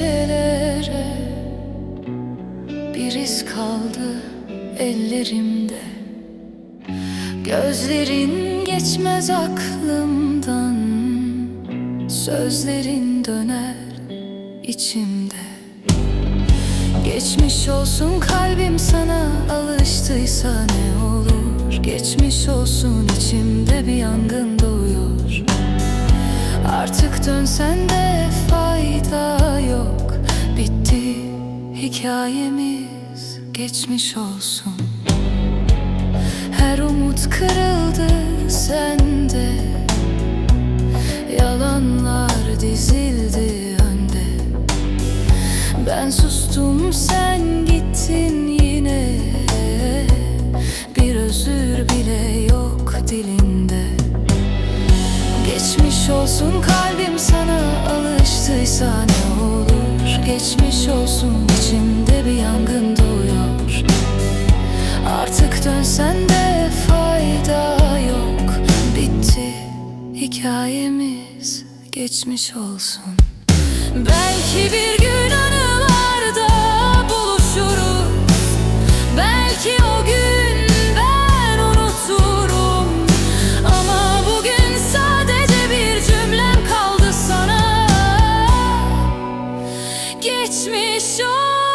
gecelere Bir iz kaldı ellerimde. Gözlerin geçmez aklımdan Sözlerin döner içimde. Geçmiş olsun kalbim sana alıştıysa ne olur? Geçmiş olsun içimde bir yangın doğuyor. Artık dönsen de fayda yok. Bitti hikayemiz geçmiş olsun. Her umut kırıldı sende. Yalanlar dizildi önde. Ben sustum sen gittin yine. Bir özür bile yok dilinde. Geçmiş olsun olur. Geçmiş olsun içimde bir yangın doğuyor. Artık dönsen de fayda yok. Bitti hikayemiz geçmiş olsun. Belki bir gün me.